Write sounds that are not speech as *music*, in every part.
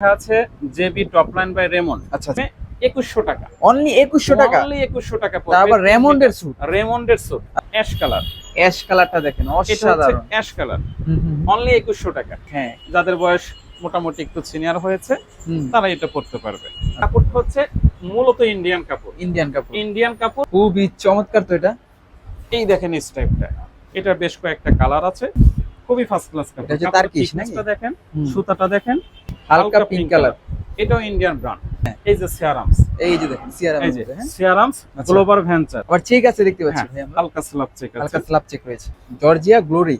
লেখা আছে JB top line by Raymond আচ্ছা আচ্ছা। একুশশো টাকা। অনলি একুশশো টাকা? অনলি একুশশো টাকা আবার রেমন্ডের স্যুট রেমন্ডের স্যুট অ্যাশ কালার অ্যাশ কালারটা দেখেন এটা অসাধারণ। Ash colour. অনলি একুশশো টাকা। হ্যাঁ। যাদের বয়স মোটামুটি একটু সিনিয়র হয়েছে তারা এটা পড়তে পারবে। কাপড়টা হচ্ছে মূলত ইন্ডিয়ান কাপড়। ইন্ডিয়ান কাপড়। ইন্ডিয়ান কাপড়। খুবই চমৎকার তো এটা। এই দেখেন স্টাইপটা এটার বেশ কয়েকটা কালার আছে। খুবই ফার্স্ট ক্লাস কাপড় এটা দেখেন সুতাটা দেখেন। হালকা পিঙ্ক কালার এটাও ইন্ডিয়ান ব্র্যান্ড। এই যে সিয়ারামস এই যে দেখেন সিয়ারামস আচ্ছা। গ্লোবাল ভেঞ্চার আবার চেক আছে দেখতে পাচ্ছি হ্যাঁ, হালকা স্ল্যাব চেক আছে। হালকা স্ল্যাব চেক রয়েছে। জর্জিয়া গ্লোরি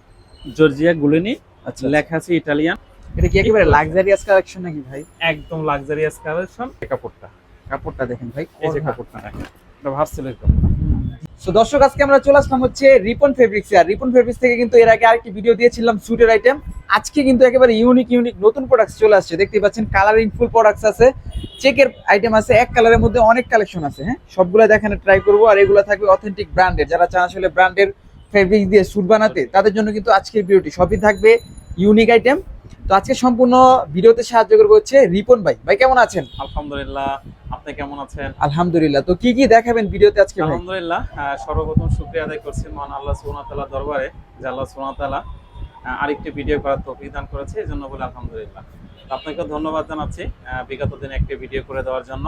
জর্জিয়া গুলিনি আচ্ছা। লেখা আছে ইটালিয়ান এটা কি একেবারে লাক্সারিয়াস কালেকশন নাকি ভাই? একদম লাক্সারিয়াস কালেকশন কাপড়টা। কাপড়টা দেখেন ভাই। এই যে কাপড়টা দেখেন। এটা ভার্সেলের কাপড়। সো দর্শক, আজকে আমরা চলে আসলাম হচ্ছে রিপন ফেব্রিক্স আর রিপন ফেব্রিক্স থেকে কিন্তু এর আগে আরেকটি ভিডিও দিয়েছিলাম স্যুটের আইটেম আজকে কিন্তু একেবারে ইউনিক ইউনিক নতুন প্রোডাক্টস চলে আসছে। দেখতে পাচ্ছেন কালারিং ফুল প্রোডাক্টস আছে। চেকের আইটেম আছে, এক কালারের মধ্যে অনেক কালেকশন আছে হ্যাঁ? সবগুলো দেখানো ট্রাই করব। আর এগুলো থাকবে অথেন্টিক ব্র্যান্ডের যারা চান আসলে ব্র্যান্ডের ফেব্রিক দিয়ে স্যুট বানাতে, তাদের জন্য কিন্তু আজকের ভিডিওটি সবই থাকবে ইউনিক আইটেম তো আজকে সম্পূর্ণ ভিডিওতে সাহায্য করব হচ্ছে রিপন ভাই। ভাই কেমন আছেন? আলহামদুলিল্লাহ। আপনি কেমন আছেন? আলহামদুলিল্লাহ। তো কি কি দেখাবেন ভিডিওতে আজকে আলহামদুলিল্লাহ সর্বপ্রথম শুকরিয়া আদায় করছি মহান আল্লাহ সুবহানাহু ওয়া তাআলার দরবারে যে আল্লাহ সুবহানাহু ওয়া তাআলা আরেকটি ভিডিও করার তৌফিক দান করেছে এই জন্য বলে আলহামদুলিল্লাহ। তো আপনাকে ধন্যবাদ জানাচ্ছি বিগত দিনে একটি ভিডিও করে দেওয়ার জন্য।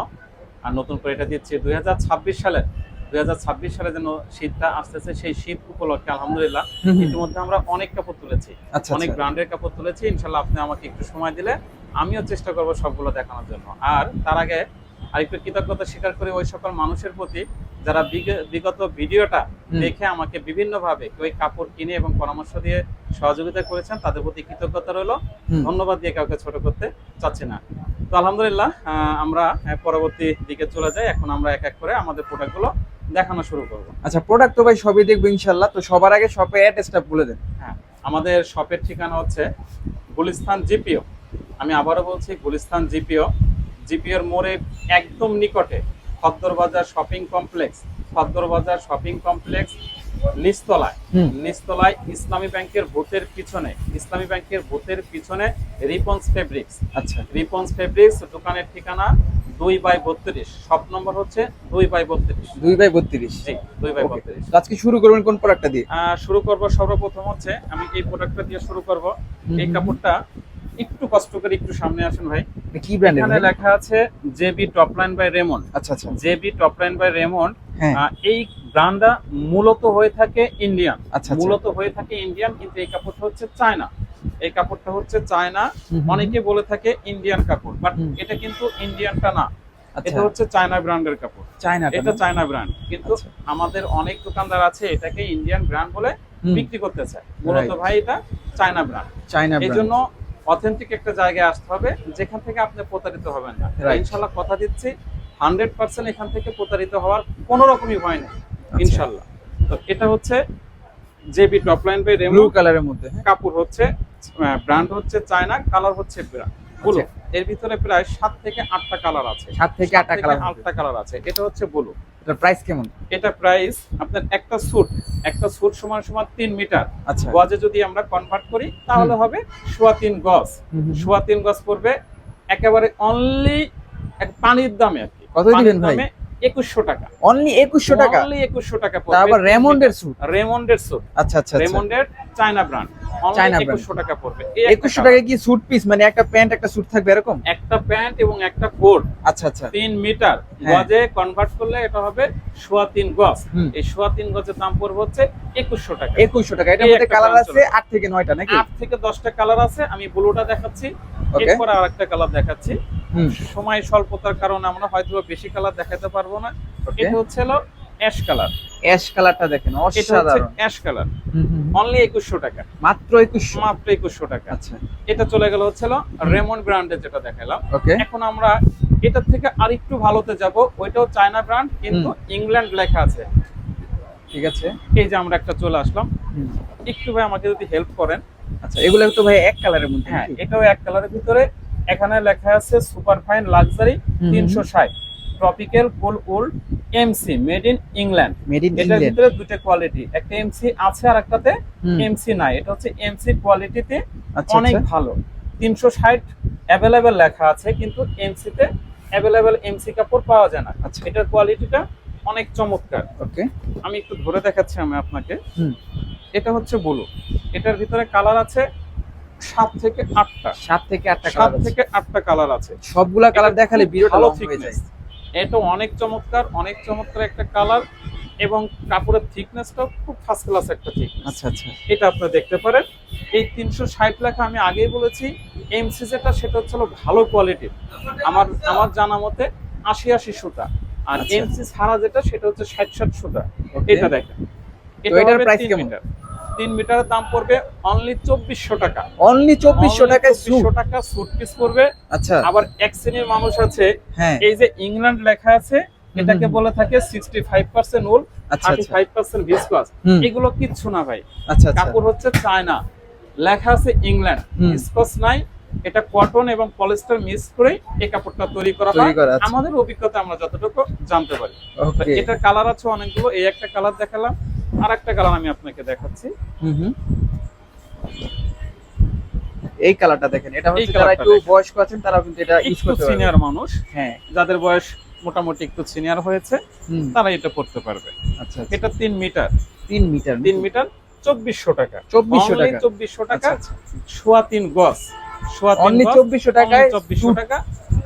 আর নতুন করে এটা দিচ্ছি দুই হাজার ছাব্বিশ সালে দুই হাজার ছাব্বিশ সালে যেন শীতটা আসতেছে সেই শীত উপলক্ষে আলহামদুলিল্লাহ হুম, হুম। ইতিমধ্যে আমরা অনেক কাপড় তুলেছি। আচ্ছা অনেক আচ্ছা ব্র্যান্ডের কাপড় তুলেছি। ইনশাল্লাহ আপনি আমাকে একটু সময় দিলে আমিও চেষ্টা করব সবগুলো দেখানোর জন্য। আর তার আগে আরেকটু কৃতজ্ঞতা স্বীকার করি ওই সকল মানুষের প্রতি যারা বিগত ভিডিওটা দেখে আমাকে বিভিন্ন ভাবে ওই কাপড় কিনে এবং পরামর্শ দিয়ে সহযোগিতা করেছেন তাদের প্রতি কৃতজ্ঞতা রইল। ধন্যবাদ দিয়ে কাউকে ছোট করতে চাচ্ছি না। তো আলহামদুলিল্লাহ আমরা পরবর্তী দিকে চলে যাই। এখন আমরা এক এক করে আমাদের প্রোডাক্টগুলো দেখানো শুরু করব। আচ্ছা প্রোডাক্ট তো ভাই সবই দেখব ইনশাল্লাহ তো সবার আগে শপে অ্যাড্রেসটা বলে দেন। হ্যাঁ আমাদের শপের ঠিকানা হচ্ছে গুলিস্তান জিপিও। আমি আবারও বলছি গুলিস্তান জিপিও। জিপিওর মোড়ে একদম নিকটে খদ্দর বাজার শপিং কমপ্লেক্স। খদ্দর বাজার শপিং কমপ্লেক্স নিচতলায়। নিচতলায় ইসলামী ব্যাংকের ভূতের পিছনে ইসলামী ব্যাংকের ভূতের পিছনে রিপন্স ফেব্রিক্স। আচ্ছা। রিপন্স ফেব্রিক্স দোকানের ঠিকানা দুই বাই বত্রিশ। শপ নম্বর হচ্ছে দুই বাই বত্রিশ। দুই বাই বত্রিশ। জি দুই বাই. বত্রিশ। আজকে শুরু করবেন কোন প্রোডাক্টটা দিয়ে? শুরু করব সর্বপ্রথম হচ্ছে আমি এই প্রোডাক্টটা দিয়ে শুরু করব। এই কাপড়টা একটু কষ্ট করে একটু সামনে আসুন ভাই। কি ব্র্যান্ডের এখানে লেখা আছে JB top line by Raymond আচ্ছা আচ্ছা। JB top line by Raymond হ্যাঁ এই ব্র্যান্ডটা মূলত হয়ে থাকে ইন্ডিয়ান। আচ্ছা আচ্ছা। মূলত হয়ে থাকে ইন্ডিয়ান কিন্তু এই কাপড়টা হচ্ছে চায়না। এই কাপড়টা হচ্ছে চায়না। অনেকে বলে থাকে ইন্ডিয়ান কাপড় বাট এটা কিন্তু ইন্ডিয়ানটা না। আচ্ছা। এটা হচ্ছে চায়না ব্র্যান্ডের কাপড়। চায়না এটা চায়না ব্র্যান্ড। কিন্তু। আমাদের অনেক দোকানদার আছে এটাকে ইন্ডিয়ান ব্র্যান্ড বলে বিক্রি করতে চায়। মূলত. ভাই এটা চায়না ব্র্যান্ড। চায়না এই জন্য অথেন্টিক একটা জায়গায় আসতে হবে যেখান থেকে আপনি প্রতারিত হবেন না. ইনশাল্লাহ কথা দিচ্ছি। হান্ড্রেড পার্সেন্ট এখান থেকে প্রতারিত হওয়ার কোনো রকমই ভয় নেই আচ্ছা। ইনশাল্লাহ। তো এটা হচ্ছে JB top line by blue কালারের মধ্যে হ্যাঁ। কাপড় হচ্ছে ব্র্যান্ড হচ্ছে চায়না কালার হচ্ছে ব্র্যান্ড ব্লু। এর ভিতরে প্রায় সাত থেকে আটটা কালার আছে। সাত থেকে আটটা কালার আটটা কালার আছে। এটা হচ্ছে ব্লু। এটার প্রাইস কেমন? এটা প্রাইস আপনার একটা স্যুট একটা স্যুট সমান সমান তিন মিটার আচ্ছা। গজে যদি আমরা কনভার্ট করি তাহলে হবে সোয়া তিন গজ। সোয়া তিন গজ পড়বে একেবারে অনলি এক পানির দামে কত দিবেন ভাই? টাকা। অনলি টাকা? অনলি একুশশো টাকা তা আবার রেমন্ডের স্যুট রেমন্ডের স্যুট আচ্ছা আচ্ছা আচ্ছা। রেমন্ডের চায়না ব্র্যান্ড চায়না টাকা পড়বে। কি স্যুট পিস মানে একটা প্যান্ট একটা স্যুট থাকবে এরকম? একটা প্যান্ট এবং একটা কোট আচ্ছা আচ্ছা। তিন মিটার হ্যাঁ। গজে কনভার্ট করলে এটা হবে সোয়া তিন গজ। এই সোয়া তিন গজের দাম পড়বে হচ্ছে একুশশো টাকা। একুশশো টাকা। এটার মধ্যে কালার আছে আট থেকে নয়টা নাকি? আট থেকে দশটা কালার আছে। আমি ব্লুটা দেখাচ্ছি। এরপর আর একটা কালার দেখাচ্ছি সময় স্বল্পতার কারণে আমরা হয়তো বেশি কালার দেখাতে পারব না। এটা হচ্ছে অ্যাশ কালার অ্যাশ কালারটা দেখেন অসাধারণ। Ash colour. অনলি একুশশো টাকা। মাত্র একুশশো। মাত্র একুশশো টাকা। আচ্ছা। এটা চলে গেল হচ্ছে রেমন ব্র্যান্ডের যেটা দেখালাম। এখন আমরা এটার থেকে আরেকটু ভালোতে যাব। ওইটাও চায়না ব্র্যান্ড কিন্তু ইংল্যান্ড লেখা আছে। ঠিক আছে। এই যে আমরা একটা চলে আসলাম। একটু ভাই আমাকে যদি হেল্প করেন। আচ্ছা। এগুলো তো ভাই এক কালারের মধ্যে হ্যাঁ এটাও এক কালারের ভিতরে। এখানে লেখা আছে সুপার ফাইন লাক্সারি। তিনশো ষাট। Tropical cool wool MC made in England made in এটার ভিতরে দুটো কোয়ালিটি একটা এমসি আছে আর একটাতে এমসি নাই। এটা হচ্ছে এমসি কোয়ালিটিতে আচ্ছা অনেক আচ্ছা। ভালো। তিনশো ষাট অ্যাভেলেবেল লেখা আছে কিন্তু এমসিতে অ্যাভেলেবেল এমসি কাপড় পাওয়া যায় না। আচ্ছা। এটার কোয়ালিটিটা অনেক চমৎকার। ওকে। আমি একটু ধরে দেখাচ্ছি আমি আপনাকে। হুম। এটা হচ্ছে ব্লু। এটার ভিতরে কালার আছে সাত থেকে আটটা। সাত থেকে আটটা সাত থেকে আটটা কালার আছে। সবগুলা কালার দেখালে ভিডিওটা ভালো হয়ে যায়। এটা অনেক চমৎকার অনেক চমৎকার একটা কালার এবং কাপড়ের থিকনেসটাও খুব ফার্স্ট ক্লাস একটা থিকনেস আচ্ছা আচ্ছা। এটা আপনি দেখতে পারেন। এই তিনশো ষাট লেখা আমি আগেই বলেছি এমসি যেটা সেটা হচ্ছে ভালো কোয়ালিটির আমার আমার জানা মতে আশি আশি সুতা। আর আচ্ছা। এমসি ছাড়া যেটা সেটা হচ্ছে ষাট ষাট সুতা এটা দেখেন। এটার তিন কেমন? তিন মিটারের দাম পড়বে অনলি চব্বিশশো টাকা। অনলি চব্বিশশো টাকায় 2400 টাকা পিস পড়বে। আচ্ছা। আবার এক শ্রেণির মানুষ আছে হ্যাঁ। এই যে ইংল্যান্ড লেখা আছে এটাকে বলে থাকে সিক্সটি ফাইভ পার্সেন্ট উল আচ্ছা। থার্টি আচ্ছা ফাইভ পার্সেন্ট ভিসকাস এগুলো কিচ্ছু না ভাই। আচ্ছা আচ্ছা। কাপড় হচ্ছে চায়না। লেখা আছে ইংল্যান্ড। নাই এটা কটন এবং পলিস্টার মিক্স করে এই কাপড়টা তৈরি করা হয়। আমাদের অভিজ্ঞতা আমরা যতটুকু জানতে পারি। এটার কালার আছে অনেকগুলো। এই একটা কালার দেখালাম। আর একটা কালার আমি আপনাকে দেখাচ্ছি। এই কালারটা দেখেন। এটা হচ্ছে যারা একটু বয়স্ক আছেন তারা কিন্তু এটা ইউজ করতে পারবে। সিনিয়র মানুষ হ্যাঁ যাদের বয়স মোটামুটি একটু সিনিয়র হয়েছে তারা এটা পড়তে পারবে। আচ্ছা আচ্ছা। এটা তিন মিটার তিন মিটার তিন মিটার চব্বিশশো টাকা। চব্বিশশো টাকা। চব্বিশশো টাকা। আচ্ছা আচ্ছা। সোয়া তিন গজ। সোয়া তিন অনলি চব্বিশশো টাকায় চব্বিশশো। টাকা।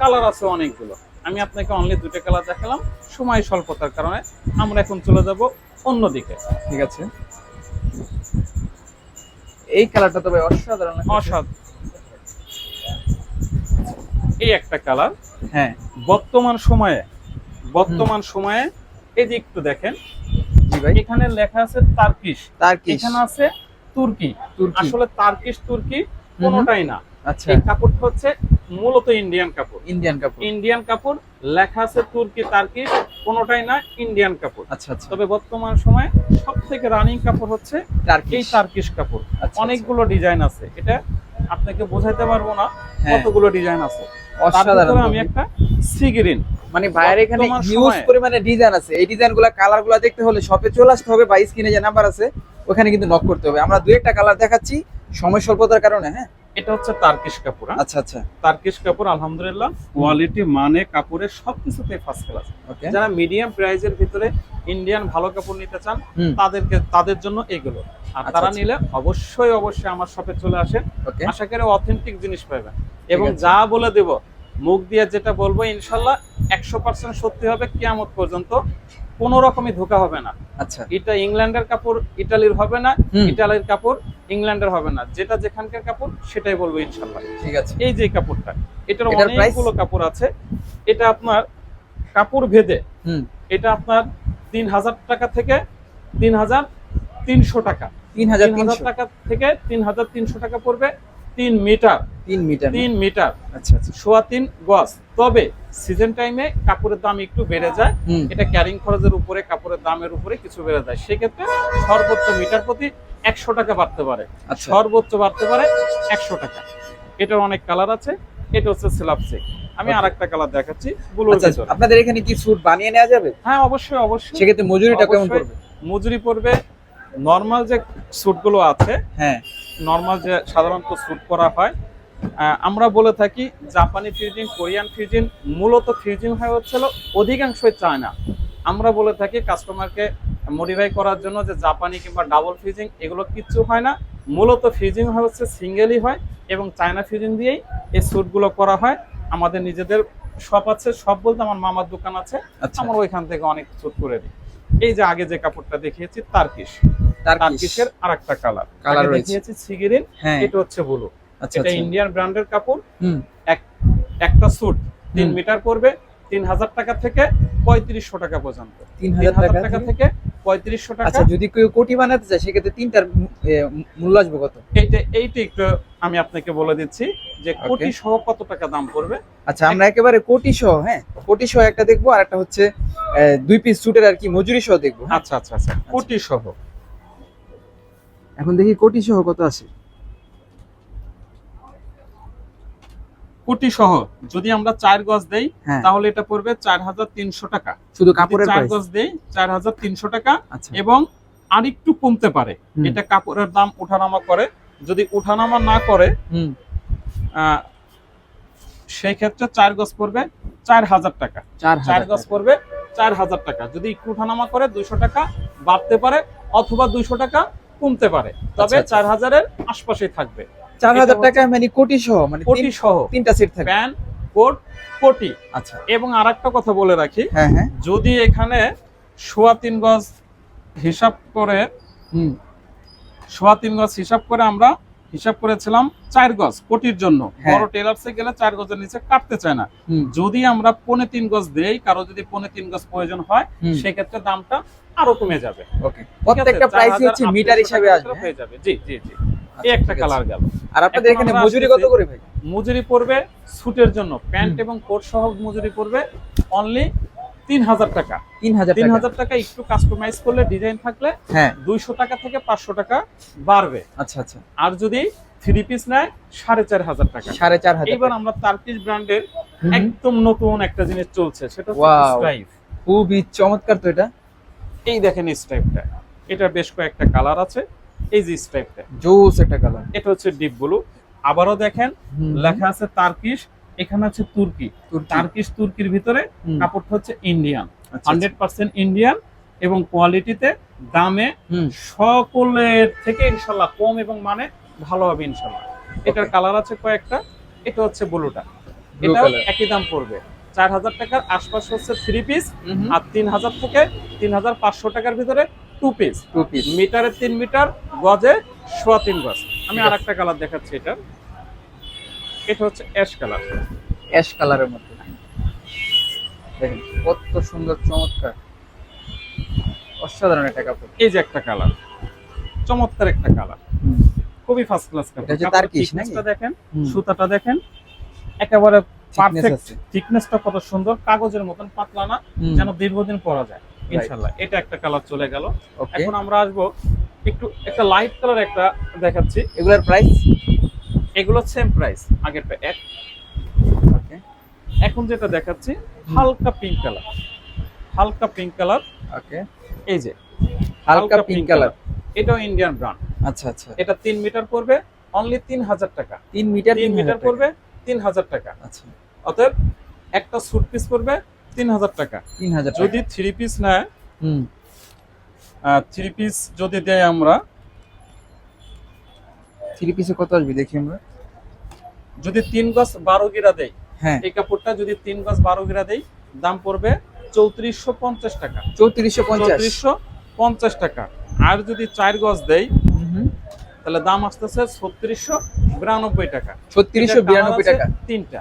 কালার আছে অনেকগুলো। আমি আপনাকে অনলি দুটো কালার দেখালাম। সময় স্বল্পতার কারণে আমরা এখন চলে যাব অন্যদিকে ঠিক আছে। এই কালারটা তবে অসাধারণ লাগছে। অসাধ এই একটা কালার হ্যাঁ। বর্তমান সময়ে বর্তমান সময়ে এই যে একটু দেখেন। জি ভাই। এখানে লেখা আছে তার্কিশ। তার কি এখানে আছে তুর্কি। তুর্কি। আসলে তার্কিশ তুর্কি কোনোটাই না। আচ্ছা। এই কাপড়টা হচ্ছে মূলত ইন্ডিয়ান কাপড়। ইন্ডিয়ান কাপড়। ইন্ডিয়ান কাপড় লেখা আছে তুর্কি তার্কিশ কোনোটাই না ইন্ডিয়ান কাপড়। আচ্ছা আচ্ছা। তবে বর্তমান সময়ে সব থেকে রানিং কাপড় হচ্ছে এই তার্কিশ কাপড়। আচ্ছা, অনেকগুলো ডিজাইন আছে। এটা আপনাকে বোঝাইতে পারব না হ্যাঁ। কতগুলো ডিজাইন আছে। অসাধারণ আমি একটা সিগ্রিন মানে ভাইয়ের এখানে হিউজ পরিমাণে ডিজাইন আছে। এই ডিজাইনগুলা কালারগুলা দেখতে হলে শপে চলে আসতে হবে বা স্ক্রিনে যে নাম্বার আছে ওখানে কিন্তু নক করতে হবে। আমরা দু একটা কালার দেখাচ্ছি। সময় স্বল্পতার কারণে হ্যাঁ? এটা হচ্ছে তার্কিশ কাপড় হ্যাঁ? আচ্ছা আচ্ছা। তার্কিশ কাপড় আলহামদুলিল্লাহ কোয়ালিটি মানে কাপড়ের সবকিছুতে ফার্স্ট ক্লাস ওকে যারা মিডিয়াম প্রাইজের ভিতরে ইন্ডিয়ান ভালো কাপড় নিতে চান তাদেরকে তাদের জন্য এগুলো। আর আচ্ছা, তারা আচ্ছা। নিলে অবশ্যই অবশ্যই আমার শপে চলে আসেন। আশা করি অথেন্টিক জিনিস পাবেন। এবং যা বলে দেব মুখ দিয়ে যেটা বলব ইনশাল্লাহ একশো পার্সেন্ট সত্যি হবে কিয়ামত পর্যন্ত। কোনো রকমই ধোকা হবে না। আচ্ছা। এটা ইংল্যান্ডের কাপড় ইটালির হবে না ইটালির কাপড় ইংল্যান্ডের হবে না। যেটা যেখানকার কাপড় সেটাই বলব ইনশাল্লাহ। ঠিক আছে। এই যে কাপড়টা এটার অনেকগুলো কাপড় আছে। এটা আপনার কাপড় ভেদে এটা আপনার তিন হাজার টাকা থেকে তিন হাজার তিনশো টাকা। তিন হাজার তিন হাজার টাকা থেকে তিন হাজার তিনশো টাকা পড়বে। তিন মিটার তিন মিটার তিন মিটার। আচ্ছা আচ্ছা। সোয়া তিন গজ। তবে সিজন টাইমে কাপড়ের দাম একটু বেড়ে যায়। এটা ক্যারিং খরচের উপরে কাপড়ের দামের উপরে কিছু বেড়ে যায়। সেক্ষেত্রে সর্বোচ্চ মিটার প্রতি একশো টাকা বাড়তে পারে। আচ্ছা। সর্বোচ্চ বাড়তে পারে একশো টাকা। এটার অনেক কালার আছে। এটা হচ্ছে স্ল্যাব চেক আমি. আর একটা কালার দেখাচ্ছি ব্লুর আচ্ছা আপনাদের এখানে কি স্যুট বানিয়ে নেওয়া যাবে? হ্যাঁ অবশ্যই অবশ্যই। সেক্ষেত্রে মজুরিটা কেমন পড়বে? মজুরি পড়বে নর্মাল যে স্যুটগুলো আছে হ্যাঁ। নর্মাল যে সাধারণত স্যুট করা হয় আমরা বলে থাকি জাপানি ফিউজিং কোরিয়ান ফিউজিং মূলত ফিউজিং হয় হচ্ছিল অধিকাংশই চায়না আমরা বলে থাকি কাস্টমারকে মডিফাই করার জন্য যে জাপানি কিংবা ডাবল ফিউজিং এগুলো কিচ্ছু হয় না। মূলত ফিউজিং হয় হচ্ছে সিঙ্গেলই হয় এবং চায়না ফিউজিং দিয়েই এই স্যুটগুলো করা হয়। আমাদের নিজেদের শপ আছে সব বলতে আমার মামার দোকান আছে। আচ্ছা। আমরা ওইখান থেকে অনেক স্যুট করে দিই এই যে আগে যে কাপড়টা দেখিয়েছি তার্কিশ তার তার্কিশের আরেকটা কালার Colour দেখিয়েছি সিগিরিন হ্যাঁ। এটা হচ্ছে ব্লু আচ্ছা এটা আচ্ছা। ইন্ডিয়ান ব্র্যান্ডের কাপড়। হুম। একটা স্যুট তিন মিটার পড়বে। তিন হাজার টাকা থেকে পঁয়ত্রিশশো টাকা পর্যন্ত। তিন হাজার টাকা থেকে- পঁয়ত্রিশশো টাকা। আচ্ছা যদি কেউ কোটি বানাতে চায় সেক্ষেত্রে তিনটার মূল্য আসবে কত? এইটা এইটা একটু আমি আপনাকে বলে দিচ্ছি যে কোটি সহ কত টাকা দাম পড়বে? আচ্ছা আমরা একেবারে কোটি সহ হ্যাঁ? কোটি সহ একটা দেখব আর একটা হচ্ছে দুই পিস স্যুটের আর কি মজুরি সহ দেখব হ্যাঁ? আচ্ছা আচ্ছা আচ্ছা কোটি সহ এখন দেখি কোটি সহ কত আছে কোটি সহ যদি আমরা চার গজ দেই হ্যাঁ। তাহলে এটা পড়বে চার হাজার তিনশো টাকা। শুধু কাপড়ের চার গজ দেই চার হাজার তিনশো টাকা আচ্ছা। এবং আরেকটু কমতে পারে। এটা কাপড়ের দাম ওঠানামা করে। যদি ওঠানামা না করে সেই ক্ষেত্রে চার গজ পড়বে চার হাজার টাকা। চার গজ পড়বে চার হাজার টাকা। যদি একটু উঠানামা করে দুইশো টাকা বাড়তে পারে অথবা দুইশো টাকা কমতে পারে। তবে আচ্ছা। চার হাজারের আশপাশেই থাকবে। চার হাজার টাকা মানে কোটি সহ মানে কোটি সহ। তিনটা সেট থাকবে। প্যান কোট কোটি। আচ্ছা। এবং আর একটা কথা বলে রাখি হ্যাঁ হ্যাঁ। যদি এখানে সোয়া তিন গজ হিসাব করে হুম সোয়া তিন গজ হিসাব করে আমরা হিসাব করেছিলাম চার গজ কোটির জন্য। হ্যাঁ। বড় টেলার্সে গেলে চার গজের নিচে কাটতে চায় না। যদি আমরা পনে তিন গজ দেই কারও যদি পনে তিন গজ প্রয়োজন হয় সেক্ষেত্রে দামটা আরও কমে যাবে। ওকে। প্রত্যেকটা প্রাইস হচ্ছে মিটার হিসাবে আসবে হ্যাঁ? হয়ে যাবে। জি জি জি। এই একটা কালার গেল। আর আপনাদের এখানে মজুরি কত করে ভাই? মজুরি পড়বে স্যুটের জন্য। প্যান্ট এবং কোট সহ মজুরি পড়বে অনলি তিন হাজার টাকা। তিন হাজার তিন টাকা। হাজার টাকা একটু কাস্টমাইজ করলে ডিজাইন থাকলে হ্যাঁ। দুইশো টাকা থেকে পাঁচশো টাকা বাড়বে। আচ্ছা আচ্ছা। আর যদি থ্রি পিস নেয় সাড়ে চার হাজার টাকা। সাড়ে চার হাজার এইবার টাকা। আমরা তার্কিশ ব্র্যান্ডের। একদম নতুন একটা জিনিস চলছে সেটা. স্ট্রাইপ খুবই চমৎকার তো এটা। এই দেখেন স্ট্রাইপটা এটার বেশ কয়েকটা কালার আছে। এই যে স্ট্রাইপটা জোস একটা কালার এটা হচ্ছে ডিপ ব্লু আবারও দেখেন লেখা আছে তার্কিশ এখানে আছে তুর্কি টার্কিশ তুর্কির ভিতরে কাপড়টা হচ্ছে ইন্ডিয়ান হান্ড্রেড পার্সেন্ট ইন্ডিয়ান এবং কোয়ালিটিতে দামে সকলের থেকে ইনশাল্লাহ কম এবং মানে ভালো হবে ইনশাল্লাহ। এটার কালার আছে কয়েকটা এটা হচ্ছে ব্লুটা এটা একই দাম পড়বে। চার হাজার টাকার আশপাশ হচ্ছে থ্রি পিস আর তিন হাজার থেকে তিন হাজার পাঁচশো টাকার ভিতরে টু পিস টু পিস মিটারে তিন মিটার গজে সোয়া তিন গজ। আমি আর একটা কালার দেখাচ্ছি এটা। এটা হচ্ছে অ্যাশ কালার অ্যাশ কালারের মধ্যে। দেখেন কত সুন্দর চমৎকার। অসাধারণ একটা কাপড়। এই যে একটা কালার চমৎকার একটা কালার খুবই ফার্স্ট ক্লাস এটা হচ্ছে তার্কিশ দেখেন সুতাটা দেখেন একেবারে পারফেক্ট থিকনেসটা কত সুন্দর কাগজের মতন পাতলা না যেন দীর্ঘদিন পরা যায়। ইনশাল্লাহ এটা একটা কালার চলে গেল। এখন আমরা আসব একটু একটা লাইট কালার একটা দেখাচ্ছি। এগুলার প্রাইস এগুলো সেম প্রাইস আগেরটা এক। ওকে এখন যেটা দেখাচ্ছি হালকা পিঙ্ক কালার হালকা পিঙ্ক কালার ওকে এই যে হালকা পিঙ্ক কালার এটাও ইন্ডিয়ান ব্র্যান্ড আচ্ছা আচ্ছা। এটা তিন মিটার পড়বে অনলি তিন হাজার টাকা। তিন মিটার তিন মিটার পড়বে তিন হাজার টাকা। আচ্ছা। অতএব একটা স্যুট পিস পড়বে তিন হাজার টাকা। তিন হাজার যদি থ্রি পিস নেয় থ্রি পিস যদি দেয় আমরা থ্রি পিসে কত আসবে দেখি আমরা? যদি তিন গজ বারো গিরা দেই হ্যাঁ। এই কাপড়টা যদি তিন গজ বারো গিরা দেই দাম পড়বে চৌত্রিশশো পঞ্চাশ টাকা। চৌত্রিশশো চৌত্রিশশো পঞ্চাশ টাকা। আর যদি চার গজ হুম। তাহলে দাম আসতেছে ছত্রিশশো বিরানব্বই টাকা। ছত্রিশশো বিরানব্বই টাকা। তিনটা।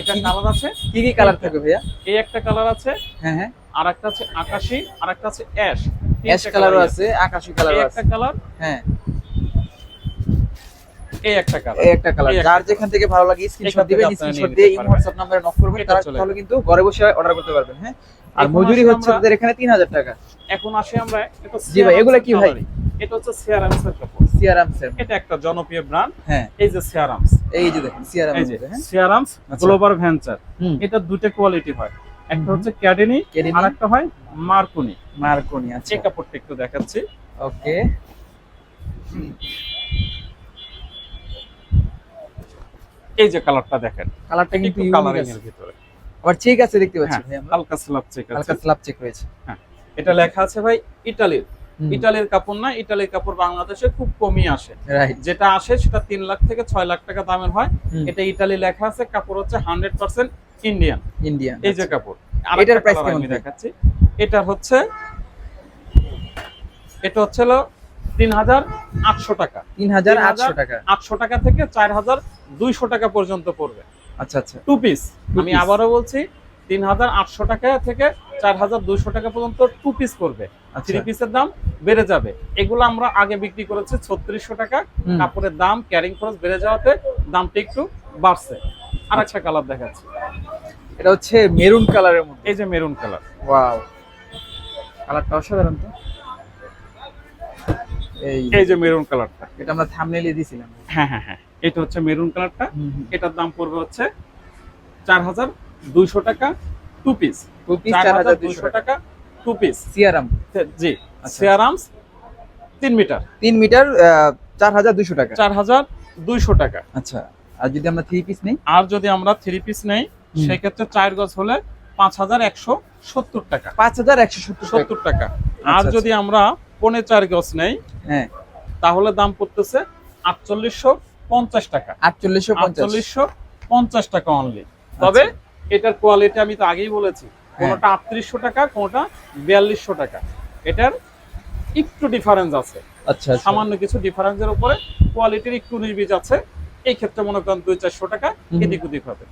এটা কালার আছে? কি কি কালার থাকবে ভাইয়া? এই একটা কালার আছে হ্যাঁ হ্যাঁ। আর একটা আছে আকাশি আর একটা আছে অ্যাশ। অ্যাশ কালারও আছে আকাশি একটা আছে। কালার? হ্যাঁ। এই একটা কালার। এই একটা কালার। যার যেখান থেকে ভালো লাগে স্ক্রিনশট দিবেন স্ক্রিনশট দিয়ে ইমো পারবেন। নম্বরে নক করবেন এটা তারা চলে। তাহলে কিন্তু ঘরে বসে অর্ডার করতে পারবেন হ্যাঁ? আর এখন মজুরি হচ্ছে এখানে তিন হাজার টাকা। এখন আসি আমরা এটা জি ভাই, এগুলা কি ভাই? এটা হচ্ছে কাপড় সিয়ারাম এটা একটা জনপ্রিয় ব্র্যান্ড হ্যাঁ। এই যে সিয়ারামস এই যে দেখেন সিয়ারাম এই যে হ্যাঁ সিয়ারামস আচ্ছা। গ্লোবাল ভেঞ্চার এটা দুটো কোয়ালিটি হয়। একটা হচ্ছে ক্যাডেনি আর একটা হয় মার্কুনি মার্কনি আচ্ছা। এই কাপড়টা একটু দেখাচ্ছি। ওকে। এই যে কালারটা দেখেন। কালারটা কিন্তু একটু কালারিং আছে। এর ভিতরে। আবার চেক আছে দেখতে পাচ্ছি হ্যাঁ, হালকা স্ল্যাব চেক আছে। হালকা স্ল্যাব চেক রয়েছে। এটা লেখা আছে ভাই ইটালির ইটালির কাপড় না ইটালির কাপড় বাংলাদেশে খুব কমই আসে। যেটা আসে সেটা তিন লাখ থেকে ছয় লাখ টাকা দামের হয়। এটা ইটালি লেখা আছে কাপড় হচ্ছে হান্ড্রেড পার্সেন্ট ইন্ডিয়ান ইন্ডিয়ান এই যে কাপড়। আচ্ছা। এটার এটার প্রাইস কেমন আমি দেখাচ্ছি। এটা হচ্ছে এটা হচ্ছে হলো তিন হাজার আটশো টাকা। তিন হাজার আটশো টাকা। আটশো টাকা থেকে চার হাজার দুইশো টাকা পর্যন্ত পড়বে। আচ্ছা আচ্ছা। টু পিস আমি আবারও বলছি তিন হাজার আটশো টাকা থেকে চার হাজার দুইশো টাকা পর্যন্ত টু পিস আচ্ছা। থ্রি পিসের দাম বেড়ে যাবে। এগুলো আমরা আগে বিক্রি করেছি ছত্রিশশো টাকা। কাপড়ের দাম ক্যারিং খরচ বেড়ে যাওয়াতে দামটা একটু বাড়ছে। আর একটা কালার দেখাচ্ছি। এটা হচ্ছে মেরুন কালারের মধ্যে। এই যে মেরুন কালার ওয়াও কালারটা অসাধারণ তো। এই এই যে মেরুন কালারটা এটা আমরা থাম্বনেলে দিয়েছিলাম। হ্যাঁ হ্যাঁ হ্যাঁ। এটা হচ্ছে মেরুন কালারটা। এটার দাম পড়বে হচ্ছে চার হাজার দুইশো টাকা টু পিস টু পিস চার হাজার দুইশো টাকা টু পিস সিয়ারাম জি আচ্ছা। সিয়ারামস তিন মিটার। তিন মিটার চার হাজার দুইশো টাকা। চার হাজার দুইশো টাকা। আচ্ছা আর যদি আমরা থ্রি পিস নেই? আর যদি আমরা থ্রি পিস নেই সেক্ষেত্রে চার গজ হলে পাঁচ হাজার একশো সত্তর টাকা। পাঁচ হাজার একশো সত্তর টাকা। টাকা। আর আচ্ছা, যদি আমরা পনে চার গজ নেই হ্যাঁ। তাহলে দাম পড়তেছে আটচল্লিশশো পঞ্চাশ টাকা। আটচল্লিশশো আটচল্লিশশো পঞ্চাশ টাকা অনলি তবে এটার কোয়ালিটি আমি তো আগেই বলেছি। কোনোটা আটত্রিশশো টাকা কোনোটা বিয়াল্লিশশো টাকা। এটার একটু ডিফারেন্স আছে। আচ্ছা আচ্ছা। সামান্য কিছু ডিফারেন্সের উপরে কোয়ালিটির একটু নির্বিজ আছে। এই ক্ষেত্রে মনে করেন দুই চারশো টাকা। এদিক ওদিক হবে।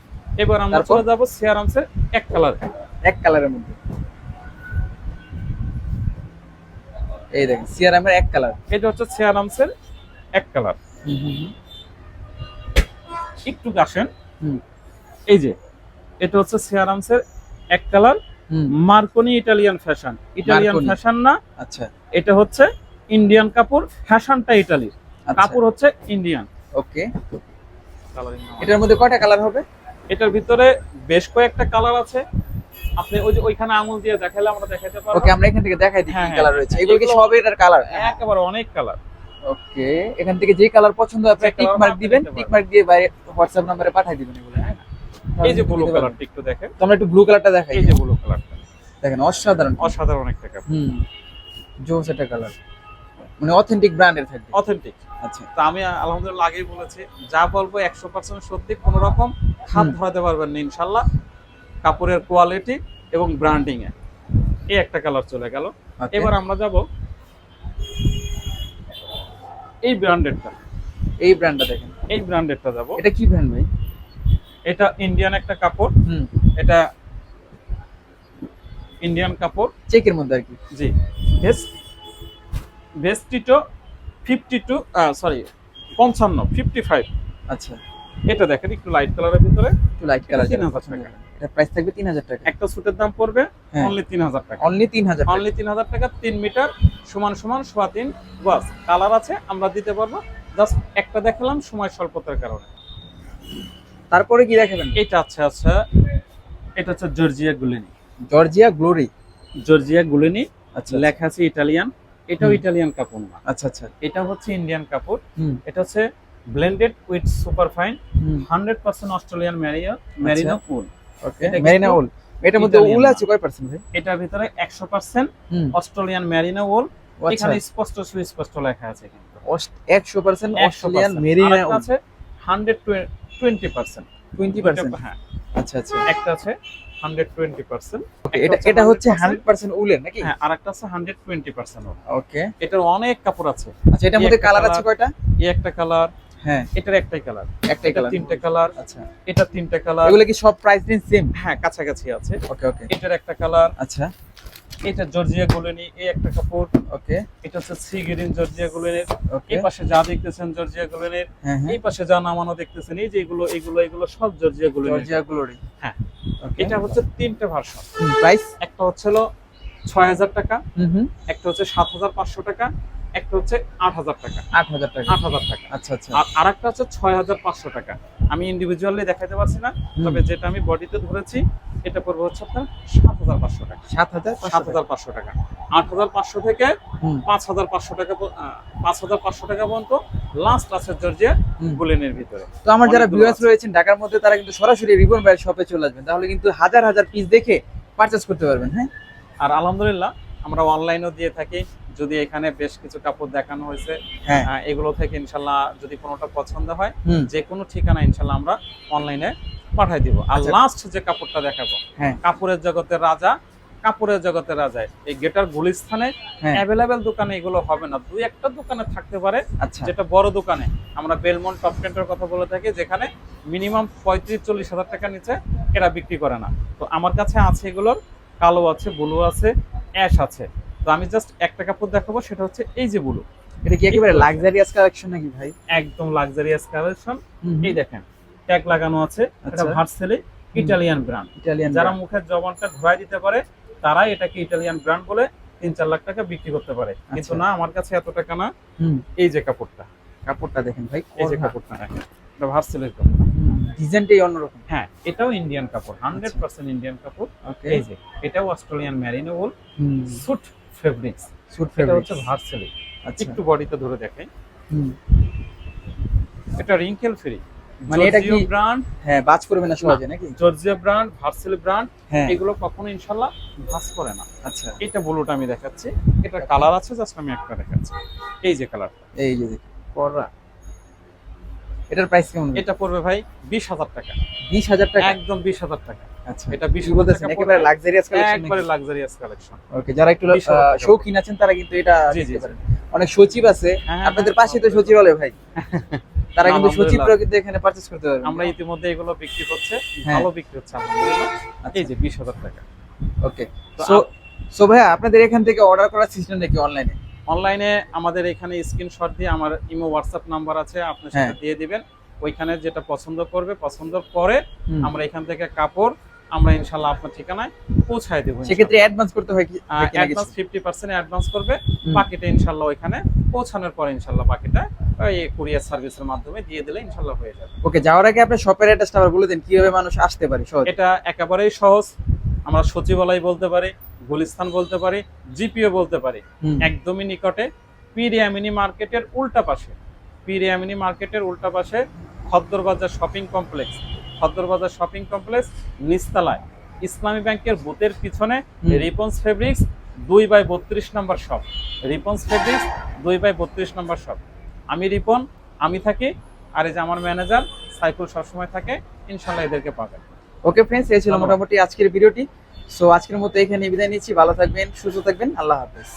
এবার আমরা? চলে যাব সিয়ারামসের এক কালার এক কালারের মধ্যে। এই দেখেন সিআরএম এর এক কালার এটা হচ্ছে সিয়ারামসের এক কালার একটু আসেন। হুম। এই যে এটা হচ্ছে সিয়ারামসের এক colour Marconi Italian fashion Italian fashion না আচ্ছা। এটা হচ্ছে ইন্ডিয়ান কাপড় ফ্যাশনটা ইটালির আচ্ছা। কাপড় হচ্ছে ইন্ডিয়ান ওকে। এটার মধ্যে কয়টা কালার হবে? এটার ভিতরে বেশ কয়েকটা কালার আছে। আপনি ওই যে ওইখানে আঙুল দিয়ে দেখালে আমরা দেখাতে পারব। ওকে আমরা এখান থেকে দেখাই দিই হ্যাঁ, কি হ্যাঁ। কালার রয়েছে। এগুলো কি সব এটার কালার একেবারে অনেক কালার ওকে এখান থেকে যে কালার পছন্দ আপনি টিক মার্ক দিবেন টিক মার্ক দিয়ে বাইরে হোয়াটসঅ্যাপ নম্বরে পাঠিয়ে দিবেন হ্যাঁ এই যে ব্লু দিতে কালারটা একটু দেখেন। আমরা একটু ব্লু কালারটা দেখাই এই যে ব্লু কালারটা দেখেন অসাধারণ অসাধারণ একটা কাপড় হুম জোস একটা কালার মানে অথেন্টিক ব্র্যান্ডের থাকবে। অথেন্টিক আচ্ছা। তা আমি আলহামদুলিল্লাহ আগেই বলেছি যা বলব একশো পার্সেন্ট সত্যি কোনো রকম হাত ধরাতে পারবেন না ইনশাল্লাহ। কাপড়ের কোয়ালিটি এবং ব্র্যান্ডিং এ। এই একটা কালার চলে গেল। এবার আমরা যাব এই ব্র্যান্ডেডটা এই ব্র্যান্ডটা দেখেন। এই ব্র্যান্ডেডটা যাব। এটা কি ব্র্যান্ড ভাই? এটা ইন্ডিয়ান একটা কাপড়। হুম। এটা ইন্ডিয়ান কাপড়। চেকের মধ্যে আর কি। জি। ভেস ভেস্টিটো ফিফটি টু সরি পঞ্চান্ন ফিফটি ফাইভ আচ্ছা। এটা দেখেন একটু লাইট কালারের ভিতরে। একটু লাইট কালার তিন হাজার টাকা। এটা প্রাইস থাকবে তিন হাজার টাকা। একটা স্যুটের দাম পড়বে হ্যাঁ। অনলি তিন হাজার টাকা। অনলি তিন হাজার অনলি তিন হাজার টাকা তিন মিটার সমান সমান সোয়া তিন। বাস কালার আছে আমরা দিতে পারব। জাস্ট একটা দেখালাম সময় স্বল্পতার কারণে। তারপরে কি দেখাবেন? এটা আছে আচ্ছা এটা হচ্ছে জর্জিয়া গুলিনি। Georgia Glory. জর্জিয়া গুলিনি আচ্ছা লেখা আছে ইটালিয়ান। এটাও। ইটালিয়ান কাপড় না। আচ্ছা আচ্ছা। এটা হচ্ছে ইন্ডিয়ান কাপড়। এটা হচ্ছে blended with super fine. Hmm. Hundred percent Australian ম্যারিয়া merino wool. Okay merino wool. এটার মধ্যে উল আছে কয় পার্সেন্ট ভাই? এটার ভিতরে একশো পার্সেন্ট হুম। Australian merino wool. আচ্ছা। এখানে স্পষ্ট সুস্পষ্ট লেখা আছে কিন্তু। একশো পার্সেন্ট 100% অস্ট্রেলিয়ান মেরিনা উল। আছে hundred twenty percent twenty percent হ্যাঁ। আচ্ছা আচ্ছা। একটা আছে হান্ড্রেড টোয়েন্টি পার্সেন্ট এটা এটা হচ্ছে হান্ড্রেড পার্সেন্ট উলের নাকি? হ্যাঁ আর একটা আছে হান্ড্রেড টোয়েন্টি পার্সেন্ট ওকে এটার অনেক কাপড় আছে। আচ্ছা এটার মধ্যে কালার আছে। কয়টা? এই একটা কালার হ্যাঁ। এটার একটাই কালার। একটাই কালার। তিনটে কালার আচ্ছা। এটা তিনটে কালার। এগুলো কি সব প্রাইস রেঞ্জ সেম হ্যাঁ কাছাকাছি আছে। ওকে ওকে এটার একটা কালার। আচ্ছা। এটা জর্জিয়া গোলেনি এই একটা কাপড় ওকে। এটা হচ্ছে সি গ্রিন জর্জিয়া গোলেনের ওকে। এই পাশে যা দেখতেছেন জর্জিয়া গোলেনের হ্যাঁ হ্যাঁ। এই পাশে যা নামানো দেখতেছেন এই যে এগুলো এগুলো এগুলো সব জর্জিয়া গোলেনের। জর্জিয়া গ্লোরি হ্যাঁ। ওকে। এটা হচ্ছে তিনটে ভার্সন প্রাইস একটা হচ্ছে ছয় হাজার টাকা হুম হুম। একটা হচ্ছে সাত হাজার পাঁচশো টাকা একটা হচ্ছে আট হাজার টাকা। আট হাজার টাকা। আট হাজার টাকা। আচ্ছা আচ্ছা। আর আরেকটা হচ্ছে ছয় হাজার পাঁচশো টাকা। আমি ইন্ডিভিজুয়ালি দেখাতে পারছি না তবে যেটা আমি বডিতে ধরেছি এটা পড়বে হচ্ছে আপনার সাত হাজার পাঁচশো টাকা। সাত হাজার সাত হাজার পাঁচশো টাকা। আট হাজার পাঁচশো থেকে পাঁচ হাজার পাঁচশো টাকা পাঁচ হাজার পাঁচশো টাকা পর্যন্ত লাস্ট আছে জর্জিয়া হুম। গুলেনের ভিতরে। তো আমার যারা ভিউয়ার্স রয়েছেন ঢাকার মধ্যে তারা কিন্তু সরাসরি রিবন ভাইয়ের শপে চলে আসবেন। তাহলে কিন্তু হাজার হাজার পিস দেখে পারচেজ করতে পারবেন হ্যাঁ? আর আলহামদুলিল্লাহ আমরা অনলাইনেও দিয়ে থাকি। যদি এখানে বেশ কিছু কাপড় দেখানো হয়েছে হ্যাঁ। এগুলো থেকে ইনশাল্লাহ যদি কোনোটা পছন্দ হয় যে কোনো ঠিকানা ইনশাল্লাহ আমরা অনলাইনে পাঠাই দিব। আর আচ্ছা। লাস্ট যে কাপড়টা দেখাবো হ্যাঁ। কাপড়ের জগতের রাজা কাপড়ের জগতের রাজায় এই গেটার গুলিস্থানে অ্যাভেলেবেল দোকানে এগুলো হবে না। দুই একটা দোকানে থাকতে পারে আচ্ছা। যেটা বড় দোকানে। আমরা বেলমন টপ টেন্টের কথা বলে থাকি যেখানে মিনিমাম পঁয়ত্রিশ চল্লিশ হাজার টাকা নিচে এরা বিক্রি করে না। তো আমার কাছে আছে এগুলোর কালো আছে ব্লু আছে অ্যাশ আছে। তো আমি জাস্ট একটা কাপড় দেখাবো সেটা হচ্ছে এই যে ব্লু এটা কি একেবারে লাক্সারিয়াস কালেকশন নাকি ভাই? একদম লাক্সারিয়াস কালেকশন এই দেখেন ট্যাগ লাগানো আছে এটা আচ্ছা। ভার্সেলি ইটালিয়ান ব্র্যান্ড ইটালিয়ান যারা মুখের জবানটা ঘোরাই দিতে পারে তারাই এটাকে ইটালিয়ান ব্র্যান্ড বলে তিন চার লাখ টাকা বিক্রি করতে পারে। কিন্তু আচ্ছা। না আমার কাছে এত টাকা না। এই যে কাপড়টা। কাপড়টা দেখেন ভাই এই যে কাপড়টা দেখেন এটা ভার্সেলের কাপড়। ডিজাইনটাই অন্যরকম। হ্যাঁ এটাও ইন্ডিয়ান কাপড় হান্ড্রেড পার্সেন্ট ইন্ডিয়ান কাপড়। এই যে এটাও Australian merino wool suit fabrics এটা ফেব্রিক হচ্ছে ভার্সেলি আচ্ছা। একটু বডিতে ধরে দেখাই। এটা রিঙ্কেল ফ্রি মানে এটা কি ব্র্যান্ড হ্যাঁ বাজ করবে না সহজে নাকি? জর্জিয়া ব্র্যান্ড ভার্সেল ব্র্যান্ড হ্যাঁ। এগুলো কখনো ইনশাল্লাহ ভাস করে না। আচ্ছা। এটা ব্লুটা আমি দেখাচ্ছি। এটা কালার আছে জাস্ট আমি একটা দেখাচ্ছি। এই যে কালার এই যে। কররা এটার প্রাইস কেমন এটা পড়বে ভাই বিশ হাজার টাকা। বিশ হাজার টাকা? একদম বিশ হাজার টাকা। আচ্ছা। এটা বিশ কি বলতেছেন? একেবারে লাক্সারিয়াস কালেকশন একবারে লাক্সারিয়াস কালেকশন ওকে যারা একটু 20,000। শৌখিন আছেন তারা কিন্তু এটা অনেক সচিব আছে। হ্যাঁ, আপনাদের হ্যাঁ, পাশে তো সচিবালয় ভাই। *laughs* তারা কিন্তু আলহামদুলিল্লাহ। প্রকৃতি কিন্তু এখানে পারচেজ করতে পারবে আমরা ইতিমধ্যে এগুলো বিক্রি করছে হ্যাঁ। ভালো বিক্রি হচ্ছে আলহামদুলিল্লাহ আচ্ছা। এই যে বিশ হাজার টাকা ওকে সো সো ভাইয়া আপনাদের এখান থেকে অর্ডার করার সিস্টেম নাকি অনলাইনে অনলাইনে আমাদের এখানে স্ক্রিনশট দিয়ে আমার ইমো হোয়াটসঅ্যাপ নাম্বার আছে আপনি সেটা হ্যাঁ। দিয়ে দিবেন ওইখানে যেটা পছন্দ করবে পছন্দ করে আমরা এখান থেকে কাপড় আমরা ইনশাল্লাহ আপনার ঠিকানায় পৌঁছায় দেবো সেক্ষেত্রে অ্যাডভান্স করতে হয় কি? অ্যাডভান্স ফিফটি পার্সেন্ট অ্যাডভান্স করবে। বাকিটা ইনশাল্লাহ ওইখানে পৌঁছানোর পর ইনশাল্লাহ বাকিটা ওই কুরিয়ার সার্ভিসের মাধ্যমে দিয়ে দিলে ইনশাল্লাহ হয়ে যাবে। ওকে যাওয়ার আগে আপনি শপের অ্যাড্রেসটা আবার বলে দেন কীভাবে মানুষ আসতে পারে সহজ? এটা একেবারেই সহজ। আমরা সচিবালয় বলতে পারি গুলিস্তান বলতে পারি জিপিও বলতে পারি। একদমই নিকটে পিরিয়ামিনি মার্কেটের উল্টা পাশে। পিরিয়ামিনি মার্কেটের উল্টা পাশে Khaddarbazar shopping complex. Khaddarbazar shopping complex নিস্তালায় ইসলামী ব্যাংকের বুথের পিছনে। রিপন্স ফেব্রিক্স দুই বাই বত্রিশ নম্বর শপ। রিপন্স ফেব্রিক্স দুই বাই বত্রিশ নম্বর শপ। আমি রিপন আমি থাকি আর এই যে আমার ম্যানেজার সাইকুল সবসময় থাকে ইনশাল্লাহ এদেরকে পাবেন। ওকে ফ্রেন্ডস এই ছিল মোটামুটি আজকের ভিডিওটি। সো আজকের মতো এখানে বিদায় নিচ্ছি। ভালো থাকবেন সুস্থ থাকবেন। আল্লাহ হাফেজ।